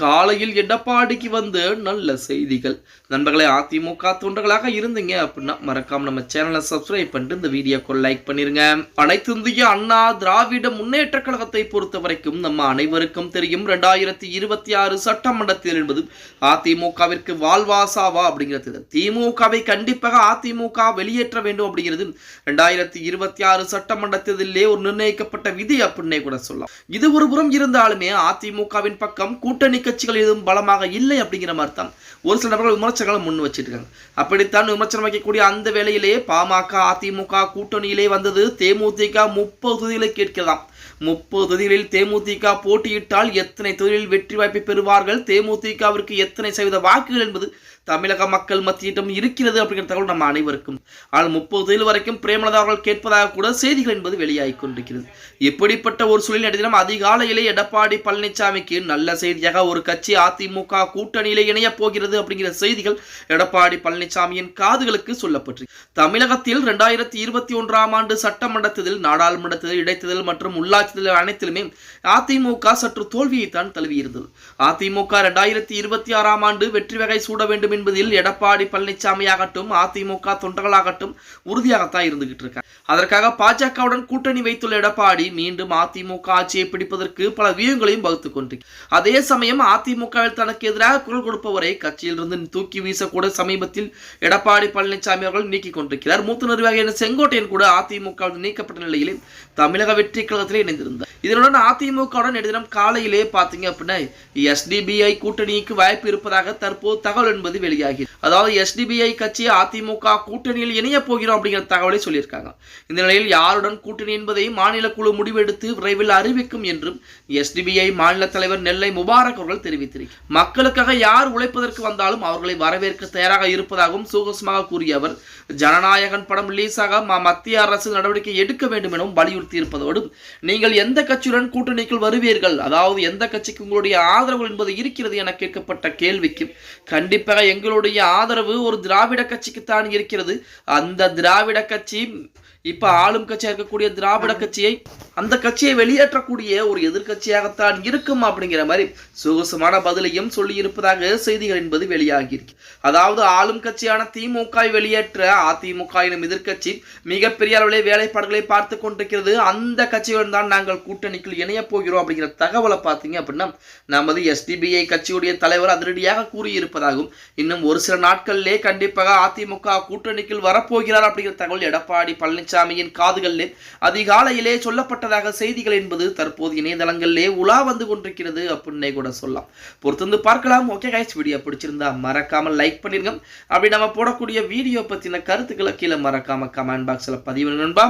காலையில் எடப்பாடிக்கு வந்து நல்ல செய்திகள். நண்பர்களே அதிமுக தொண்டர்களாக இருந்தீங்க அப்படின்னா மறக்காம நம்ம சேனலை சப்ஸ்கிரைப் பண்ணிட்டு இந்த வீடியோக்கு லைக் பண்ணிருங்க. அனைத்து இந்திய அண்ணா திராவிட முன்னேற்ற கழகத்தை பொறுத்த வரைக்கும் நம்ம அனைவருக்கும் தெரியும் ரெண்டாயிரத்தி இருபத்தி ஆறு சட்டமன்றத்தில் என்பது அதிமுகவிற்கு வாழ்வாசாவா அப்படிங்கிறது. திமுகவை கண்டிப்பாக அதிமுக வெளியேற்ற வேண்டும் அப்படிங்கிறது ரெண்டாயிரத்தி இருபத்தி ஆறு சட்டமன்றத்திலே ஒரு நிர்ணயிக்கப்பட்ட விதி அப்படின்னே கூட சொல்லலாம். இது ஒரு புறம் இருந்தாலுமே அதிமுகவின் பக்கம் கூட்டணி கட்சிகள் எதுவும் பலமாக இல்லை அப்படிங்கிற மாதிரி தான் ஒரு சில நபர்கள் விமர்சனங்களை முன் வச்சிருக்காங்க. அப்படித்தான் விமர்சனம் வைக்கக்கூடிய அந்த வேலையிலேயே பாமக அதிமுக கூட்டணியிலே வந்தது தேமுதிக முப்பது தொகுதிகளை கேட்கலாம். முப்பது தொகுதிகளில் தேமுதிக போட்டியிட்டால் எத்தனை தொகுதிகளில் வெற்றி வாய்ப்பை பெறுவார்கள்? தேமுதிகவிற்கு எத்தனை சதவீத வாக்குகள் என்பது தமிழக மக்கள் மத்தியிடம் இருக்கிறது அப்படிங்கிற தகவல் நம்ம அனைவருக்கும். ஆனால் முப்பது தொழில் வரைக்கும் பிரேமலதா அவர்கள் கேட்பதாக கூட செய்திகள் என்பது வெளியாகி கொண்டிருக்கிறது. இப்படிப்பட்ட ஒரு சூழலில் தினம் அதிகாலையிலே எடப்பாடி பழனிசாமிக்கு நல்ல செய்தியாக ஒரு கட்சி அதிமுக கூட்டணியிலே இணையப் போகிறது அப்படிங்கிற செய்திகள் எடப்பாடி பழனிசாமியின் காதுகளுக்கு சொல்லப்பட்டு தமிழகத்தில் இரண்டாயிரத்தி இருபத்தி ஒன்றாம் ஆண்டு சட்டமன்ற தேர்தல் நாடாளுமன்ற தேர்தல் இடைத்தேர்தல் மற்றும் உள்ளா உள்ளாட்சி அனைத்திலுமே அதிமுக சற்று தோல்வியை தான் தழுவியிருந்தது. அதிமுக இரண்டாயிரத்தி இருபத்தி ஆறாம் ஆண்டு வெற்றி வகை சூட வேண்டும் என்பதில் எடப்பாடி பழனிசாமி ஆகட்டும் அதிமுக தொண்டர்களாகட்டும் உறுதியாகத்தான் இருந்துகிட்டு இருக்காங்க. அதற்காக பாஜகவுடன் கூட்டணி வைத்துள்ள எடப்பாடி மீண்டும் அதிமுக ஆட்சியை பிடிப்பதற்கு பல வியூகங்களையும் வகுத்துக் கொண்டிருக்கிறார் அதே சமயம் அதிமுகவில் தனக்கு எதிராக குரல் கொடுப்பவரை கட்சியிலிருந்து தூக்கி வீசக்கூட சமீபத்தில் எடப்பாடி பழனிசாமி அவர்கள் நீக்கிக் கொண்டிருக்கிறார். மூத்த நிர்வாகியான செங்கோட்டையன் கூட அதிமுக நீக்கப்பட்ட நிலையிலே தமிழக வெற்றி கழகத்திலே இணைந்திருந்தார் இதனுடன் அதிமுகவுடன் தினம் காலையிலே பார்த்தீங்க அப்படின்னா எஸ்டிபிஐ கூட்டணிக்கு வாய்ப்பு இருப்பதாக தற்போது தகவல் என்பது வெளியாகி அதாவது எஸ்டிபிஐ கட்சி அதிமுக கூட்டணியில் இணைய போகிறோம் அப்படிங்கிற தகவலை சொல்லியிருக்காங்க. இந்த நிலையில் யாருடன் கூட்டணி என்பதை மாநில குழு முடிவெடுத்து விரைவில் அறிவிக்கும் என்றும் எஸ்டிபிஐ மாநில தலைவர் நெல்லை முபாரக் அவர்கள் தெரிவித்திருக்கிறார். மக்களுக்காக யார் உழைப்பதற்கு வந்தாலும் அவர்களை வரவேற்க தயாராக இருப்பதாகவும் சூகசமாக கூறிய அவர் ஜனநாயகன் படம் ரிலீஸாக மத்திய அரசு நடவடிக்கை எடுக்க வேண்டும் எனவும் வலியுறுத்தி இருப்பதோடு நீங்கள் எந்த கட்சியுடன் கூட்டணிக்குள் வருவீர்கள்? அதாவது எந்த கட்சிக்கு உங்களுடைய ஆதரவு என்பது இருக்கிறது என கேட்கப்பட்ட கேள்விக்கு கண்டிப்பாக எங்களுடைய ஆதரவு ஒரு திராவிட கட்சிக்குத்தான் இருக்கிறது. அந்த திராவிட கட்சி இப்ப ஆளும் கட்சியா இருக்கக்கூடிய திராவிட கட்சியை அந்த கட்சியை வெளியேற்றக்கூடிய ஒரு எதிர்க்கட்சியாகத்தான் இருக்கும் அப்படிங்கிற மாதிரி சுகசமான பதிலையும் சொல்லி இருப்பதாக செய்திகள் என்பது வெளியாகி இருக்கு. அதாவது ஆளும் கட்சியான திமுக வெளியேற்ற அதிமுக எனும் எதிர்க்கட்சி மிகப்பெரிய அளவிலே வேலைப்பாடுகளை பார்த்து கொண்டிருக்கிறது. அந்த கட்சியுடன் தான் நாங்கள் கூட்டணிக்குள் இணையப் போகிறோம் அப்படிங்கிற தகவலை பார்த்தீங்க அப்படின்னா நமது எஸ்டிபிஐ கட்சியுடைய தலைவர் அதிரடியாக கூறியிருப்பதாகவும் இன்னும் ஒரு சில நாட்களிலே கண்டிப்பாக அதிமுக கூட்டணிக்குள் வரப்போகிறார் அப்படிங்கிற தகவல் எடப்பாடி பழனிசாமியின் காதுகளிலே அதிகாலையிலே சொல்லப்பட்டதாக செய்திகள் என்பது தற்போது இணையதளங்களிலே உலா வந்து கொண்டிருக்கிறது அப்படின்னே கூட சொல்லலாம். பொறுத்திருந்து பார்க்கலாம். ஓகே கைஸ் வீடியோ பிடிச்சிருந்தா மறக்காமல் லைக் பண்ணிருங்க. அப்படி நம்ம போடக்கூடிய வீடியோ பத்தின கருத்துக்களை கீழே மறக்காம கமெண்ட் பாக்ஸில் பதிவு நண்பா.